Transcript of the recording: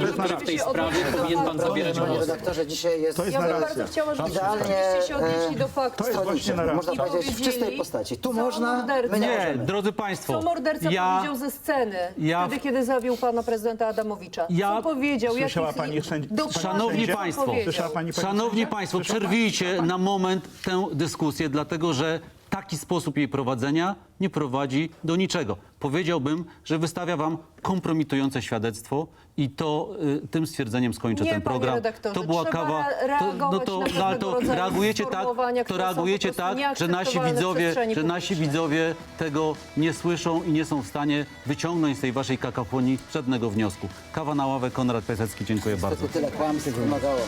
że w tej sprawie powinien pan zabierać Panie głos. redaktorze, dzisiaj jest To jest Ja bym narracja. bardzo chciała, żebyście idealnie się odnieśli do faktu. To jest właśnie narracja. można powiedzieć w czystej postaci. Tu co można, morderca- my nie Nie, Nie, możemy. drodzy Państwo, Co morderca ja, powiedział ze sceny, ja- wtedy, kiedy zabił pana prezydenta Adamowicza? Ja- Co powiedział? Słyszała Jakich- pani sędzi- Dokładnie, Szanowni co państwo, powiedział? Słyszała pani pani Szanowni sędzia? Państwo, Słyszała pani? przerwijcie na moment tę dyskusję, dlatego że taki sposób jej prowadzenia nie prowadzi do niczego. Powiedziałbym, że wystawia Wam kompromitujące świadectwo i to y, tym stwierdzeniem skończę Nie, ten program. to była kawa. reagować no to, na no, ale to reagujecie tak, to reagujecie tak, że nasi widzowie, że nasi widzowie tego nie słyszą i nie są w stanie wyciągnąć z tej waszej kakafonii żadnego wniosku. Kawa na ławę, Konrad Piasecki, dziękuję bardzo. Tyle kłamstw wymagało.